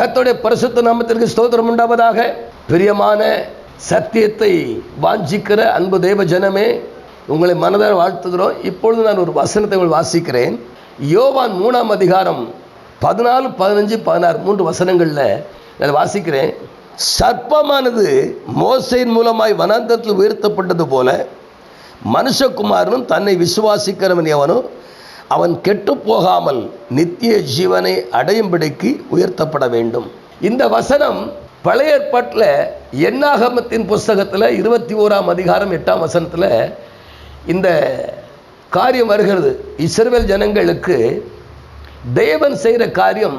கத்தோடைய பரிசுத்த நாமத்திற்கு ஸ்தோத்திரம் உண்டாவதாக. பிரியமான சத்தியத்தை வாஞ்சிக்கிற அன்பு தேவ ஜனமே உங்களை மனதார வாழ்த்துகிறோம். இப்பொழுது நான் ஒரு வசனத்தை உங்கள் வாசிக்கிறேன். யோவான் மூணாம் அதிகாரம் பதினாலு பதினஞ்சு பதினாறு மூன்று வசனங்களில் நான் வாசிக்கிறேன். சர்ப்பமானது மோசையின் மூலமாய் வனாந்தத்தில் உயர்த்தப்பட்டது போல மனுஷகுமாரனும் தன்னை விசுவாசிக்கிறவன் எவனும் அவன் கெட்டு போகாமல் நித்திய ஜீவனை அடையும்படிக்கு உயர்த்தப்பட வேண்டும். இந்த வசனம் பழைய ஏற்பாட்டில் எண்ணாகமத்தின் புஸ்தகத்தில் இருபத்தி ஓராம் அதிகாரம் எட்டாம் வசனத்தில் இந்த காரியம் வருகிறது. இஸ்ரவேல் ஜனங்களுக்கு தேவன் செய்கிற காரியம்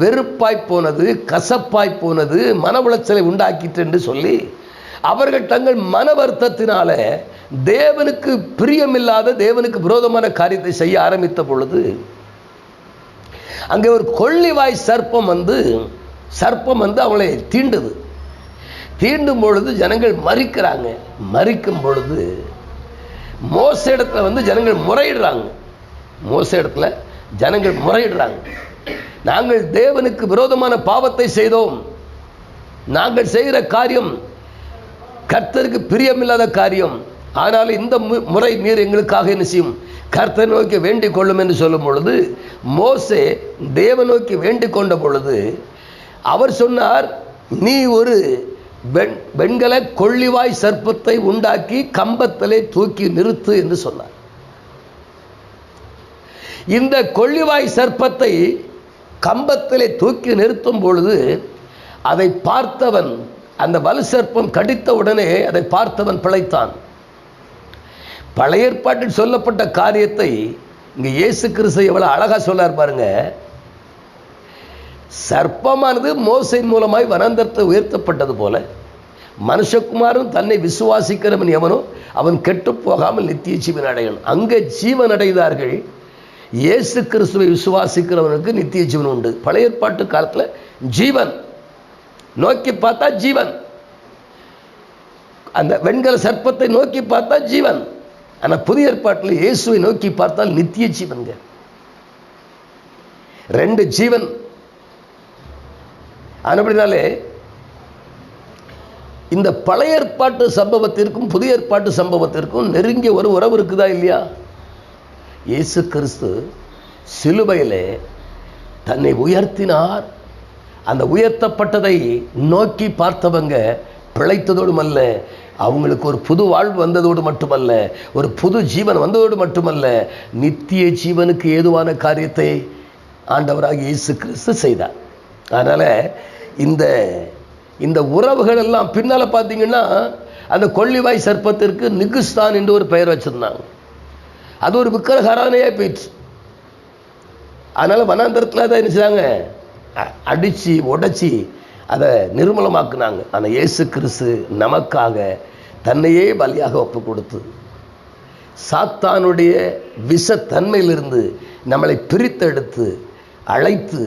வெறுப்பாய் போனது கசப்பாய் போனது மன உளைச்சலை உண்டாக்கிட்டு என்று சொல்லி அவர்கள் தங்கள் மன வருத்தத்தினால தேவனுக்கு பிரியமில்லாத தேவனுக்கு விரோதமான காரியத்தை செய்ய ஆரம்பித்த பொழுது அங்கே ஒரு கொள்ளிவாய் சர்ப்பம் வந்து சர்ப்பம் வந்து அவளை தீண்டுது. தீண்டும் பொழுது ஜனங்கள் மறிக்கிறாங்க. மறிக்கும் பொழுது மோச இடத்துல வந்து ஜனங்கள் முறையிடுறாங்க. மோச இடத்துல ஜனங்கள் முறையிடுறாங்க. நாங்கள் தேவனுக்கு விரோதமான பாவத்தை செய்தோம். நாங்கள் செய்கிற காரியம் கர்த்தருக்கு பிரியமில்லாத காரியம். ஆனால் இந்த மு- முறை நீர் எங்களுக்காக என்ன செய்யும்? கர்த்தர் நோக்கி வேண்டிக் கொள்ளும் என்று சொல்லும் பொழுது மோசே தேவ நோக்கி வேண்டிக் கொண்ட பொழுது அவர் சொன்னார் நீ ஒரு வெண் வெண்கல கொள்ளிவாய் சர்ப்பத்தை உண்டாக்கி கம்பத்திலே தூக்கி நிறுத்து என்று சொன்னார். இந்த கொள்ளிவாய் சர்ப்பத்தை கம்பத்திலே தூக்கி நிறுத்தும் பொழுது அதை பார்த்தவன் அந்த வலு சர்ப்பம் கடித்த உடனே அதை பார்த்தவன் பிழைத்தான். பழைய ஏற்பாட்டில் சொல்லப்பட்ட காரியத்தை இங்கே இயேசு கிறிஸ்து எவ்வளோ அழகாக சொல்லார் பாருங்க. சர்ப்பமானது மோசையின் மூலமாய் வனந்தரத்தை உயர்த்தப்பட்டது போல மனுஷகுமாரன் தன்னை விசுவாசிக்கிறவன் எவனோ அவன் கெட்டு போகாமல் நித்திய ஜீவன் அடையணும். அங்கே ஜீவன் அடைந்தார்கள். இயேசு கிறிஸ்துவை விசுவாசிக்கிறவனுக்கு நித்திய ஜீவன் உண்டு. பழைய ஏற்பாட்டு காலத்தில் ஜீவன். நோக்கி பார்த்தா ஜீவன். அந்த வெண்கல சர்ப்பத்தை நோக்கி பார்த்தா ஜீவன். ஆனால் புதிய ஏற்பாட்டில் இயேசுவை நோக்கி பார்த்தால் நித்திய ஜீவன்க ரெண்டு ஜீவன். அப்படினாலே இந்த பழைய ஏற்பாட்டு சம்பவத்திற்கும் புதிய ஏற்பாட்டு சம்பவத்திற்கும் நெருங்கிய ஒரு உறவு இருக்குதா இல்லையா? இயேசு கிறிஸ்து சிலுவையில் தன்னை உயர்த்தினார். அந்த உயர்த்தப்பட்டதை நோக்கி பார்த்தவங்க பிழைத்ததோடும் அல்ல அவங்களுக்கு ஒரு புது வாழ்வு வந்ததோடு மட்டுமல்ல ஒரு புது ஜீவன் வந்ததோடு மட்டுமல்ல நித்திய ஜீவனுக்கு ஏதுவான காரியத்தை ஆண்டவராக இயேசு கிறிஸ்து செய்தார். அதனால் இந்த இந்த உறவுகள் எல்லாம் பின்னால் பார்த்தீங்கன்னா அந்த கொள்ளிவாய் சர்ப்பத்திற்கு நிகுஸ்தான் என்று ஒரு பெயர் வச்சிருந்தாங்க. அது ஒரு விக்கிரகாரணையாக போயிடுச்சு. அதனால் வனாந்தரத்தில் அதை என்ன செய்தாங்க? அடித்து உடச்சி அதை நிர்மலமாக்குனாங்க. ஆனால் இயேசு கிறிஸ்து நமக்காக தன்னையே பலியாக ஒப்பு கொடுத்து சாத்தானுடைய விஷத்தன்மையிலிருந்து நம்மளை பிரித்தெடுத்து அழைத்து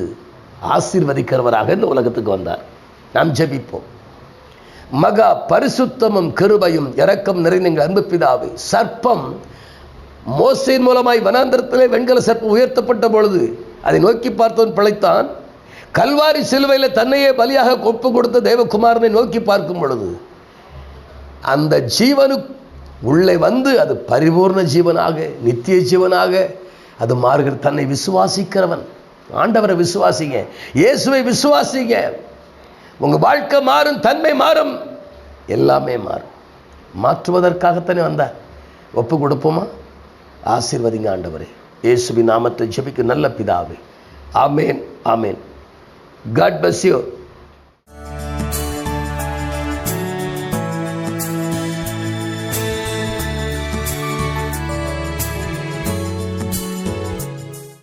ஆசீர்வதிக்கிறவராக இந்த உலகத்துக்கு வந்தார். நாம் ஜெபிப்போம். மகா பரிசுத்தமும் கிருபையும் இரக்கம் நிறைந்த அன்பு பிதாவே சர்ப்பம் மோசையின் மூலமாய் வனாந்திரத்திலே வெண்கல சர்ப்பம் உயர்த்தப்பட்ட பொழுது அதை நோக்கி பார்த்தவன் பிழைத்தான். கல்வாரி சிலுவையில் தன்னையே பலியாக ஒப்பு கொடுத்த தேவகுமாரனை நோக்கி பார்க்கும் பொழுது அந்த ஜீவனு உள்ளே வந்து அது பரிபூர்ண ஜீவனாக நித்திய ஜீவனாக அது மாறுகிற தன்னை விசுவாசிக்கிறவன். ஆண்டவரை விசுவாசிங்க. இயேசுவை விசுவாசிங்க. உங்க வாழ்க்கை மாறும் தன்மை மாறும். எல்லாமே மாறும். மாற்றுவதற்காகத்தானே வந்தார் ஒப்பு கொடுப்போமா? ஆசீர்வதிங்க ஆண்டவரே. இயேசுவின் நாமத்தை ஜெபிக்கும் நல்ல பிதாவே. ஆமேன் ஆமேன். God bless you